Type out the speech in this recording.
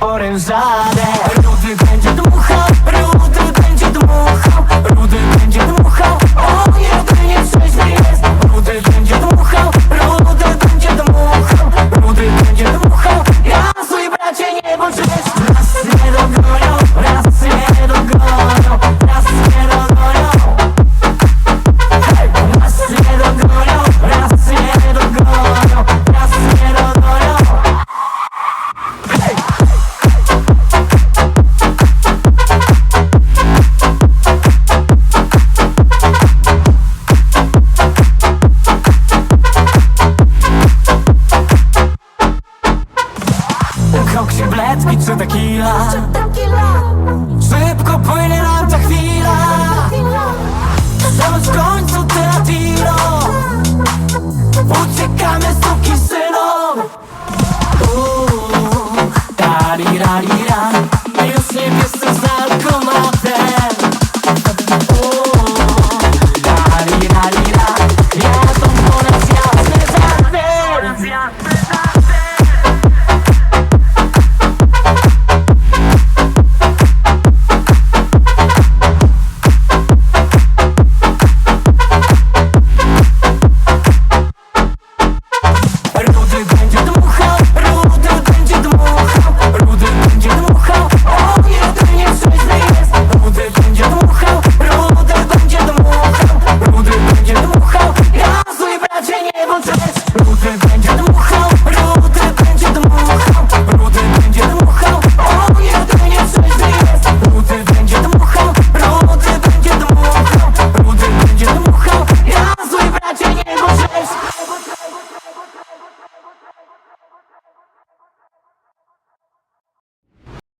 orężane. Nudy będzie setki czy tequila Szybko płynie nam ta chwila. Są w końcu ty latino Uciekamy suki synom Uuu, rali, rali, rali Już nie wiesz co za alkomatem. Yeah.